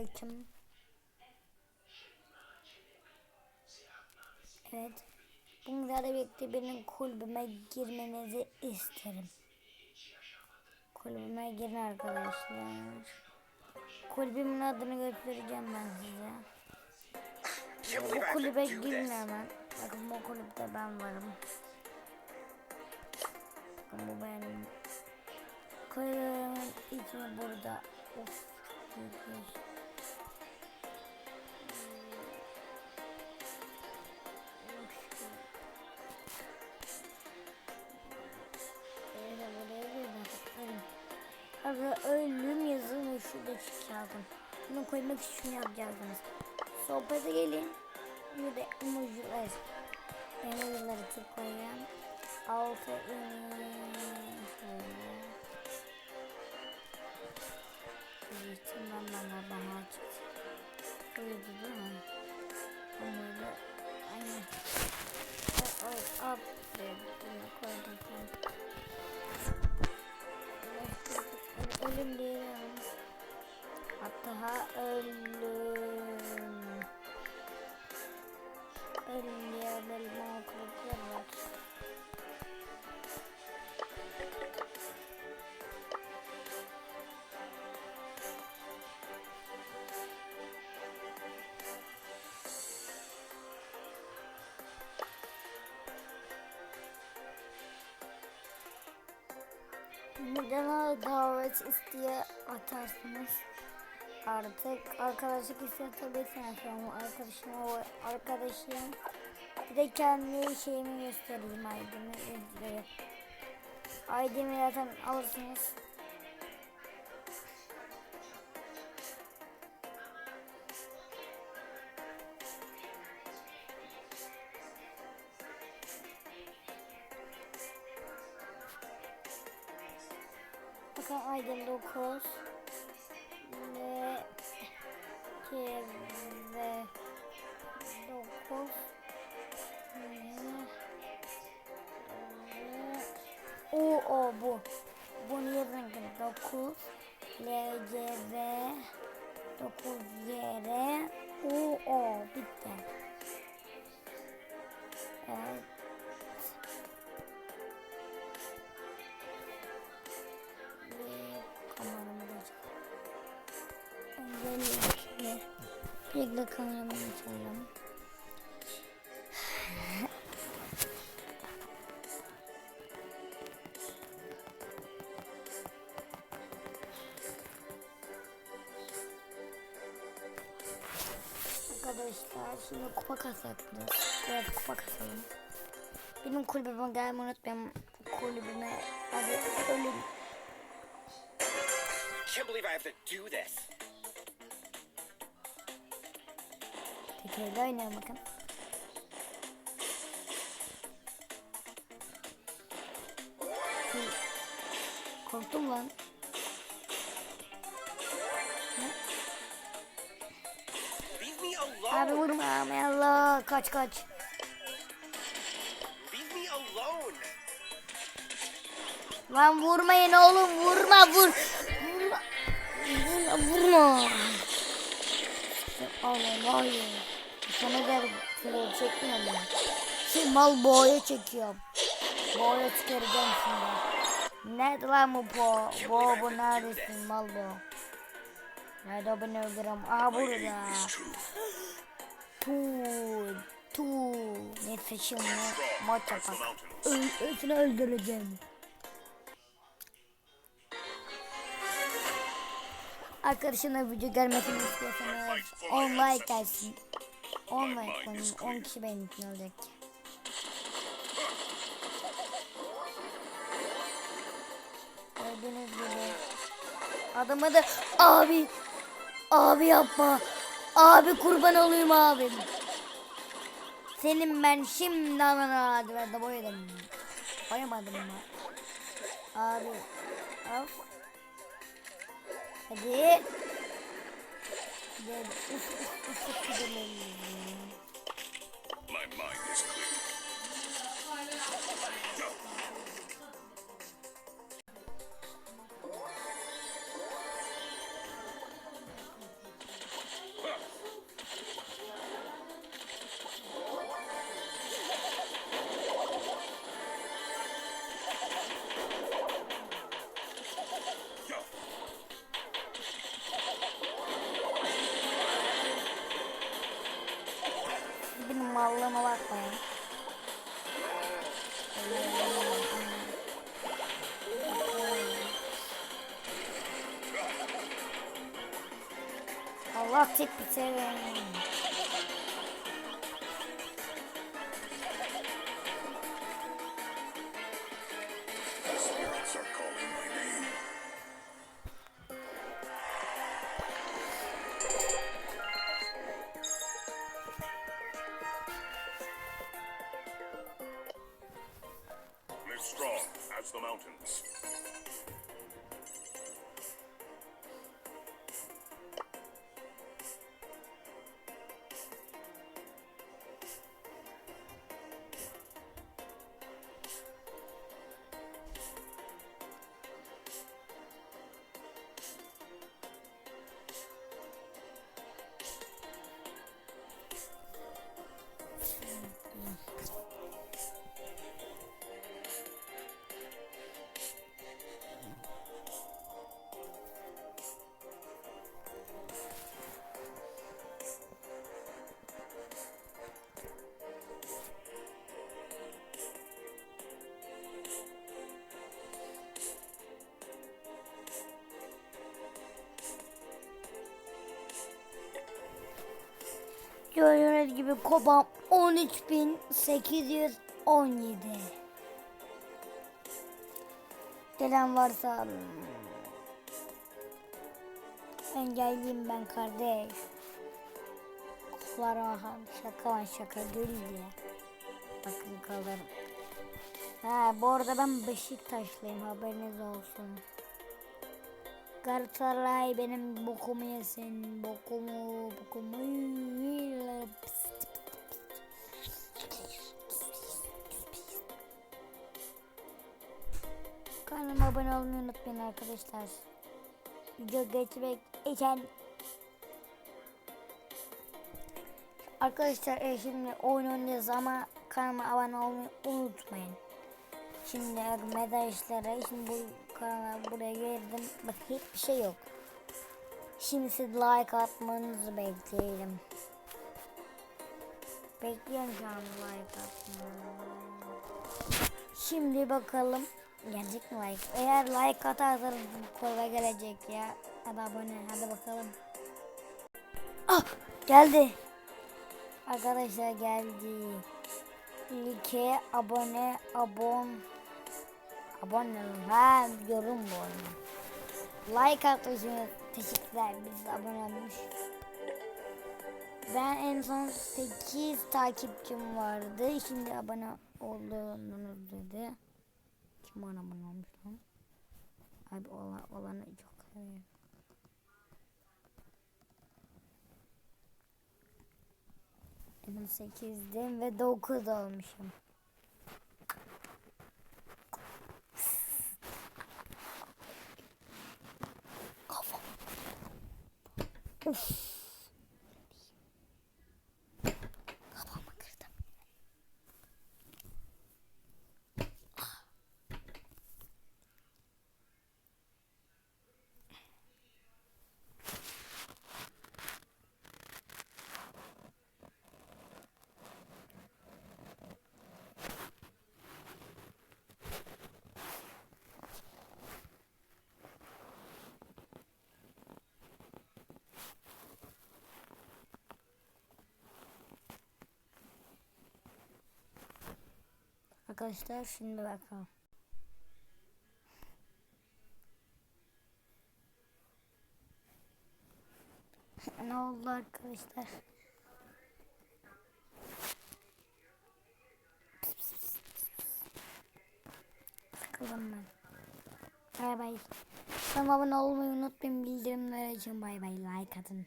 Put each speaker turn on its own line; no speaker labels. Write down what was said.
Selamünaleyküm. Evet. Bunlarla birlikte benim kulübüme girmenizi isterim. Kulübüme girin arkadaşlar. Kulübümün adını göstereceğim ben size. Bu kulübe girin hemen. Bakın bu kulüpte ben varım. Bakın bu benim. Kulübümün ismi burada. Of. büyükmüş. Abi ölüm yazın ve şurada çıkardım. Bunu koymak için yapacaksınız. Sohbete gelin. Bir de emojiler. Emojileri tıklayın. Altı. Büyütüm ben bana bana çıktı. Buydu değil mi? Bunları aynen. Hop. Bunu koydum. Ölüm Bana davet isteye atarsınız. Artık arkadaşlık tabii ki yapıyorum. Arkadaşım. Bir de kendi şeyimi göstereyim aydını. Aydını zaten alırsınız. Bakın aydın 9 ve 2 ve 9 O o bu. Bunu yazın ki 9 L C V 9 Y R U O bitti. Evet. Regle kameramı açalım. Arkadaşlar şimdi kupa kasacağız. Evet kupa kasalım. Benim kulübüme gelmeyi unutmayın. Kulübüme hadi ölüm.
Can't believe I have to do this.
Tekerle oynayalım bakın. Korktum lan. Abi vurma abi Allah kaç kaç. Lan vurmayın oğlum vurma vur. Vurma. Vurma vurma. Allah hayır. Sana da troll çekmiyorum ben. Şimdi mal boğaya çekiyorum. Boğaya çıkaracağım şimdi. Nerede lan bu po? Bo bu neredesin mal bo? Nerede beni öldürüm? Aha burada. Tu tu. Neyse şimdi maç yapak. Öl, öldüreceğim. Arkadaşımla video görmesini istiyorsanız 10 like gelsin. 10 like koyun. 10 kişi benim için olacak. Gördüğünüz gibi. Adamı da abi abi yapma. Abi kurban olayım abim. Senin ben şimdi anana hadi ben boyadım. Boyamadım mı? Abi. Of. Hadi. Uf uf uf gidelim.
My mind is clear.
Mallığıma bakmayın. Allah tek bitirin.
Strong as the mountains.
Gördüğünüz gibi kobam 13.817. Gelen varsa hmm, engelliyim ben kardeş. Kullara bakın şaka lan şaka gül diye. Bakın kalırım. Ha bu arada ben Beşiktaşlıyım haberiniz olsun. Galatasaray benim bokumu yesin. Bokumu, bokumu. Kanalıma abone olmayı unutmayın arkadaşlar. Video geçmek için. Arkadaşlar e, şimdi oyun oynayacağız ama kanalıma abone olmayı unutmayın. Şimdi işlere şimdi bu kanala buraya girdim. Bak hiçbir şey yok. Şimdi siz like atmanızı bekleyelim. Bekliyorum şu an like atmanızı. Şimdi bakalım gelecek mi like? Eğer like atarsanız kolay gelecek ya. Hadi abone hadi bakalım. Ah geldi. Arkadaşlar geldi. Like abone abon abone olun. Ha yorum bu arada. Like atmışsınız. Teşekkürler. Biz de abone olmuş. Ben en son 8 takipçim vardı. Şimdi abone olduğunuz dedi. Kim bana abone olmuş lan? Abi olan, olanı çok seviyorum. Benim 8'dim ve 9 olmuşum. Oof. Arkadaşlar şimdi bakalım. ne oldu arkadaşlar? Sıkıldım ben. Bay bay. Kanalıma abone olmayı unutmayın. Bildirimleri için bay bay. Like atın.